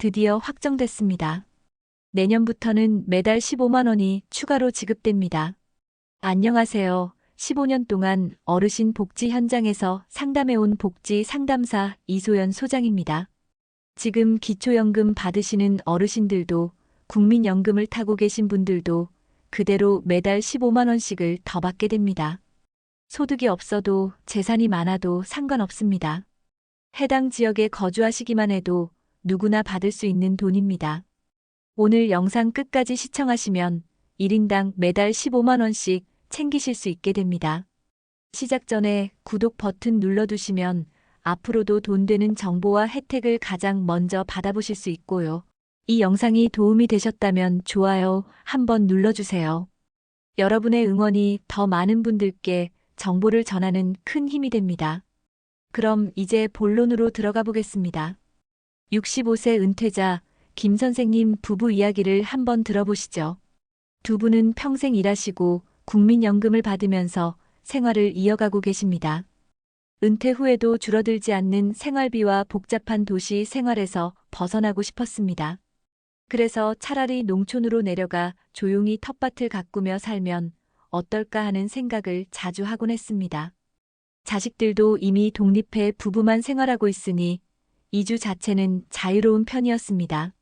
드디어 확정됐습니다. 내년부터는 매달 15만 원이 추가로 지급됩니다. 안녕하세요. 15년 동안 어르신 복지 현장에서 상담해온 복지 상담사 이소연 소장입니다. 지금 기초연금 받으시는 어르신들도 국민연금을 타고 계신 분들도 그대로 매달 15만 원씩을 더 받게 됩니다. 소득이 없어도 재산이 많아도 상관없습니다. 해당 지역에 거주하시기만 해도 누구나 받을 수 있는 돈입니다. 오늘 영상 끝까지 시청하시면 1인당 매달 15만 원씩 챙기실 수 있게 됩니다. 시작 전에 구독 버튼 눌러두시면 앞으로도 돈 되는 정보와 혜택을 가장 먼저 받아보실 수 있고요. 이 영상이 도움이 되셨다면 좋아요 한번 눌러주세요. 여러분의 응원이 더 많은 분들께 정보를 전하는 큰 힘이 됩니다. 그럼 이제 본론으로 들어가 보겠습니다. 65세 은퇴자 김 선생님 부부 이야기를 한번 들어보시죠. 두 분은 평생 일하시고 국민연금을 받으면서 생활을 이어가고 계십니다. 은퇴 후에도 줄어들지 않는 생활비와 복잡한 도시 생활에서 벗어나고 싶었습니다. 그래서 차라리 농촌으로 내려가 조용히 텃밭을 가꾸며 살면 어떨까 하는 생각을 자주 하곤 했습니다. 자식들도 이미 독립해 부부만 생활하고 있으니 이주 자체는 자유로운 편이었습니다.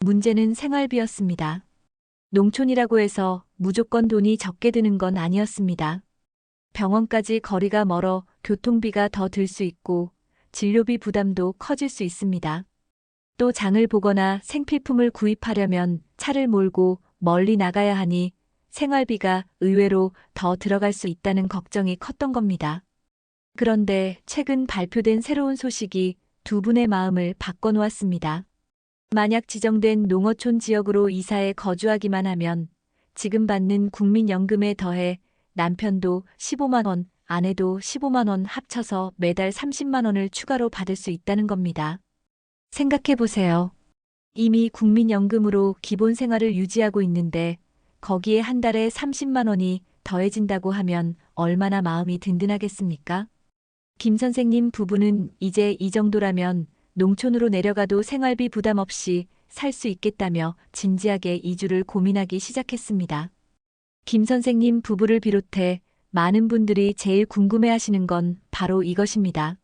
문제는 생활비였습니다. 농촌이라고 해서 무조건 돈이 적게 드는 건 아니었습니다. 병원까지 거리가 멀어 교통비가 더 들 수 있고 진료비 부담도 커질 수 있습니다. 또 장을 보거나 생필품을 구입하려면 차를 몰고 멀리 나가야 하니 생활비가 의외로 더 들어갈 수 있다는 걱정이 컸던 겁니다. 그런데 최근 발표된 새로운 소식이 두 분의 마음을 바꿔놓았습니다. 만약 지정된 농어촌 지역으로 이사해 거주하기만 하면 지금 받는 국민연금에 더해 남편도 15만 원, 아내도 15만 원 합쳐서 매달 30만 원을 추가로 받을 수 있다는 겁니다. 생각해 보세요. 이미 국민연금으로 기본 생활을 유지하고 있는데 거기에 한 달에 30만 원이 더해진다고 하면 얼마나 마음이 든든하겠습니까? 김 선생님 부부는 이제 이 정도라면 농촌으로 내려가도 생활비 부담 없이 살 수 있겠다며 진지하게 이주를 고민하기 시작했습니다. 김 선생님 부부를 비롯해 많은 분들이 제일 궁금해 하시는 건 바로 이것입니다.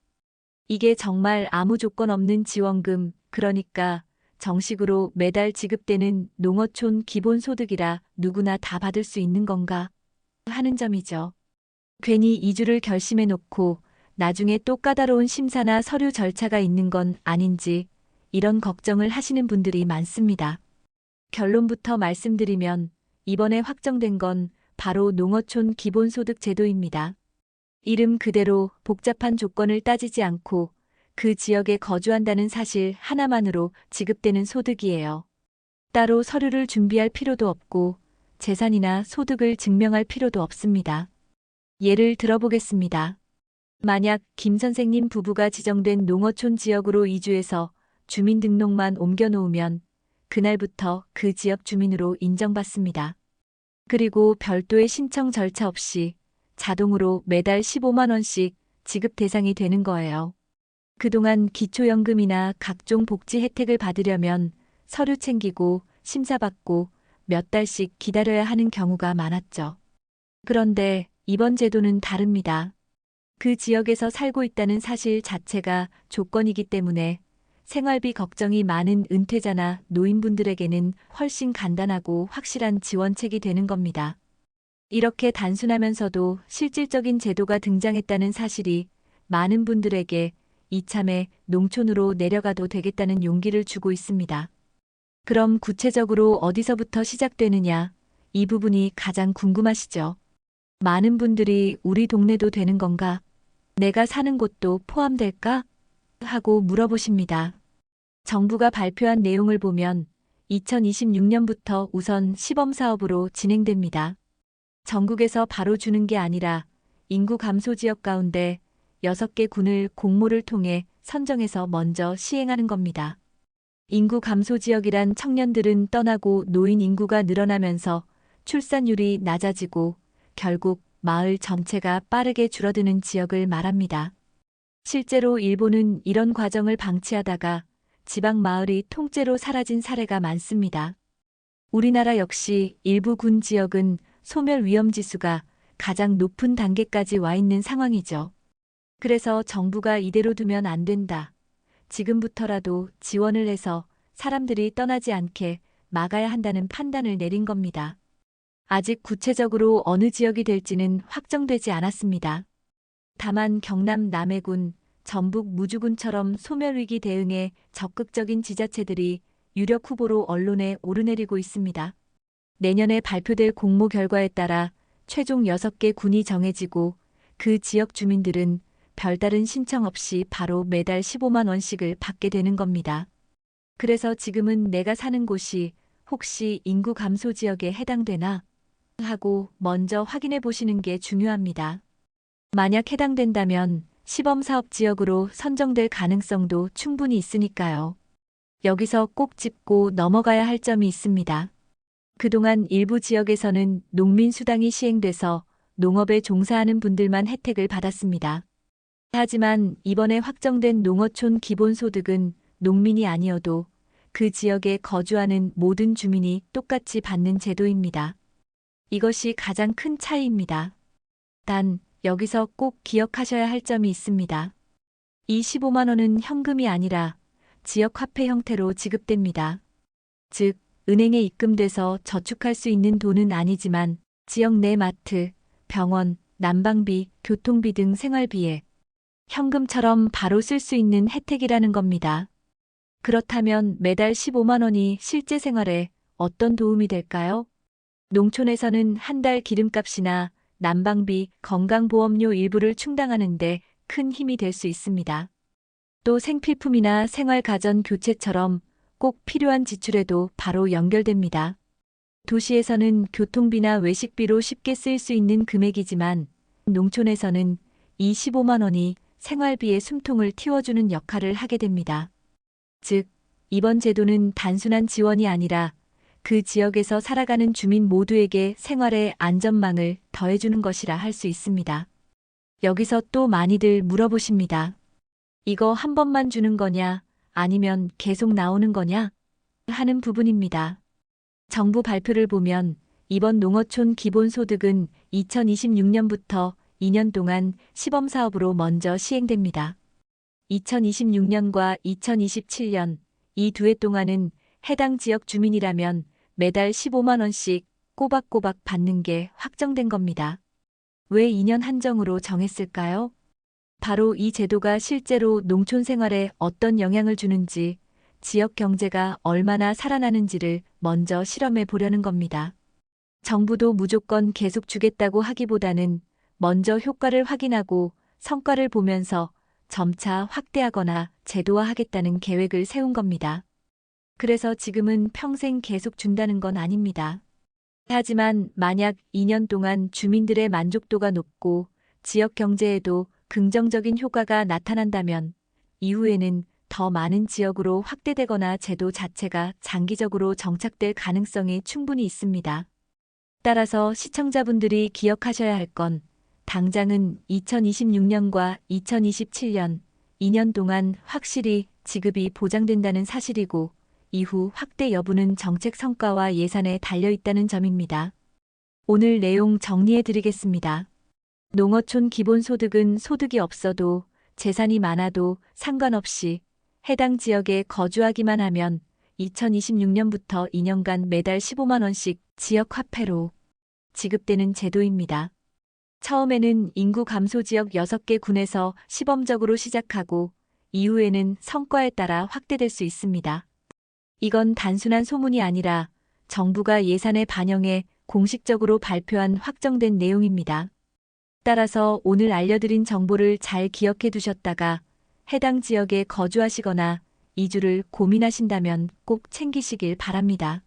이게 정말 아무 조건 없는 지원금, 그러니까 정식으로 매달 지급되는 농어촌 기본소득이라 누구나 다 받을 수 있는 건가 하는 점이죠. 괜히 이주를 결심해 놓고 나중에 또 까다로운 심사나 서류 절차가 있는 건 아닌지 이런 걱정을 하시는 분들이 많습니다. 결론부터 말씀드리면 이번에 확정된 건 바로 농어촌 기본소득 제도입니다. 이름 그대로 복잡한 조건을 따지지 않고 그 지역에 거주한다는 사실 하나만으로 지급되는 소득이에요. 따로 서류를 준비할 필요도 없고 재산이나 소득을 증명할 필요도 없습니다. 예를 들어보겠습니다. 만약 김 선생님 부부가 지정된 농어촌 지역으로 이주해서 주민등록만 옮겨놓으면 그날부터 그 지역 주민으로 인정받습니다. 그리고 별도의 신청 절차 없이 자동으로 매달 15만 원씩 지급 대상이 되는 거예요. 그동안 기초연금이나 각종 복지 혜택을 받으려면 서류 챙기고 심사받고 몇 달씩 기다려야 하는 경우가 많았죠. 그런데 이번 제도는 다릅니다. 그 지역에서 살고 있다는 사실 자체가 조건이기 때문에 생활비 걱정이 많은 은퇴자나 노인분들에게는 훨씬 간단하고 확실한 지원책이 되는 겁니다. 이렇게 단순하면서도 실질적인 제도가 등장했다는 사실이 많은 분들에게 이참에 농촌으로 내려가도 되겠다는 용기를 주고 있습니다. 그럼 구체적으로 어디서부터 시작되느냐? 이 부분이 가장 궁금하시죠? 많은 분들이 우리 동네도 되는 건가? 내가 사는 곳도 포함될까? 하고 물어보십니다. 정부가 발표한 내용을 보면 2026년부터 우선 시범사업으로 진행됩니다. 전국에서 바로 주는 게 아니라 인구 감소 지역 가운데 6개 군을 공모를 통해 선정해서 먼저 시행하는 겁니다. 인구 감소 지역이란 청년들은 떠나고 노인 인구가 늘어나면서 출산율이 낮아지고 결국 마을 전체가 빠르게 줄어드는 지역을 말합니다. 실제로 일본은 이런 과정을 방치하다가 지방 마을이 통째로 사라진 사례가 많습니다. 우리나라 역시 일부 군 지역은 소멸 위험 지수가 가장 높은 단계까지 와 있는 상황이죠. 그래서 정부가 이대로 두면 안 된다. 지금부터라도 지원을 해서 사람들이 떠나지 않게 막아야 한다는 판단을 내린 겁니다. 아직 구체적으로 어느 지역이 될지는 확정되지 않았습니다. 다만 경남 남해군, 전북 무주군처럼 소멸위기 대응에 적극적인 지자체들이 유력 후보로 언론에 오르내리고 있습니다. 내년에 발표될 공모 결과에 따라 최종 6개 군이 정해지고 그 지역 주민들은 별다른 신청 없이 바로 매달 15만 원씩을 받게 되는 겁니다. 그래서 지금은 내가 사는 곳이 혹시 인구 감소 지역에 해당되나 하고 먼저 확인해 보시는 게 중요합니다. 만약 해당된다면 시범 사업 지역으로 선정될 가능성도 충분히 있으니까요. 여기서 꼭 짚고 넘어가야 할 점이 있습니다. 그동안 일부 지역에서는 농민수당이 시행돼서 농업에 종사하는 분들만 혜택을 받았습니다. 하지만 이번에 확정된 농어촌 기본소득은 농민이 아니어도 그 지역에 거주하는 모든 주민이 똑같이 받는 제도입니다. 이것이 가장 큰 차이입니다. 단, 여기서 꼭 기억하셔야 할 점이 있습니다. 이 15만 원은 현금이 아니라 지역 화폐 형태로 지급됩니다. 즉, 은행에 입금돼서 저축할 수 있는 돈은 아니지만 지역 내 마트, 병원, 난방비, 교통비 등 생활비에 현금처럼 바로 쓸 수 있는 혜택이라는 겁니다. 그렇다면 매달 15만 원이 실제 생활에 어떤 도움이 될까요? 농촌에서는 한 달 기름값이나 난방비, 건강보험료 일부를 충당하는데 큰 힘이 될 수 있습니다. 또 생필품이나 생활가전 교체처럼 꼭 필요한 지출에도 바로 연결됩니다. 도시에서는 교통비나 외식비로 쉽게 쓰일 수 있는 금액이지만 농촌에서는 이 15만 원이 생활비의 숨통을 틔워주는 역할을 하게 됩니다. 즉, 이번 제도는 단순한 지원이 아니라 그 지역에서 살아가는 주민 모두에게 생활의 안전망을 더해주는 것이라 할 수 있습니다. 여기서 또 많이들 물어보십니다. 이거 한 번만 주는 거냐, 아니면 계속 나오는 거냐? 하는 부분입니다. 정부 발표를 보면 이번 농어촌 기본소득은 2026년부터 2년 동안 시범 사업으로 먼저 시행됩니다. 2026년과 2027년 이 두 해 동안은 해당 지역 주민이라면 매달 15만 원씩 꼬박꼬박 받는 게 확정된 겁니다. 왜 2년 한정으로 정했을까요? 바로 이 제도가 실제로 농촌 생활에 어떤 영향을 주는지, 지역 경제가 얼마나 살아나는지를 먼저 실험해 보려는 겁니다. 정부도 무조건 계속 주겠다고 하기보다는 먼저 효과를 확인하고 성과를 보면서 점차 확대하거나 제도화하겠다는 계획을 세운 겁니다. 그래서 지금은 평생 계속 준다는 건 아닙니다. 하지만 만약 2년 동안 주민들의 만족도가 높고 지역 경제에도 긍정적인 효과가 나타난다면 이후에는 더 많은 지역으로 확대되거나 제도 자체가 장기적으로 정착될 가능성이 충분히 있습니다. 따라서 시청자분들이 기억하셔야 할 건 당장은 2026년과 2027년 2년 동안 확실히 지급이 보장된다는 사실이고 이후 확대 여부는 정책 성과와 예산에 달려 있다는 점입니다. 오늘 내용 정리해 드리겠습니다. 농어촌 기본소득은 소득이 없어도 재산이 많아도 상관없이 해당 지역에 거주하기만 하면 2026년부터 2년간 매달 15만 원씩 지역 화폐로 지급되는 제도입니다. 처음에는 인구 감소 지역 6개 군에서 시범적으로 시작하고 이후에는 성과에 따라 확대될 수 있습니다. 이건 단순한 소문이 아니라 정부가 예산에 반영해 공식적으로 발표한 확정된 내용입니다. 따라서 오늘 알려드린 정보를 잘 기억해 두셨다가 해당 지역에 거주하시거나 이주를 고민하신다면 꼭 챙기시길 바랍니다.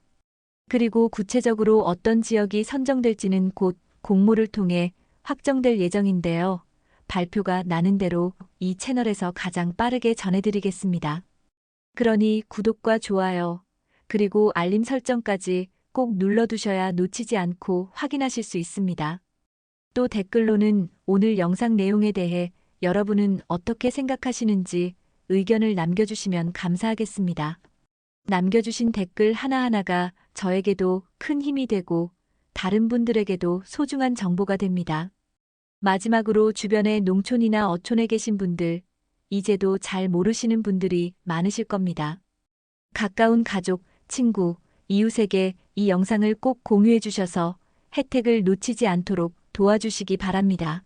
그리고 구체적으로 어떤 지역이 선정될지는 곧 공모를 통해 확정될 예정인데요. 발표가 나는 대로 이 채널에서 가장 빠르게 전해드리겠습니다. 그러니 구독과 좋아요, 그리고 알림 설정까지 꼭 눌러두셔야 놓치지 않고 확인하실 수 있습니다. 또 댓글로는 오늘 영상 내용에 대해 여러분은 어떻게 생각하시는지 의견을 남겨주시면 감사하겠습니다. 남겨주신 댓글 하나하나가 저에게도 큰 힘이 되고 다른 분들에게도 소중한 정보가 됩니다. 마지막으로 주변에 농촌이나 어촌에 계신 분들, 이제도 잘 모르시는 분들이 많으실 겁니다. 가까운 가족, 친구, 이웃에게 이 영상을 꼭 공유해 주셔서 혜택을 놓치지 않도록 도와주시기 바랍니다.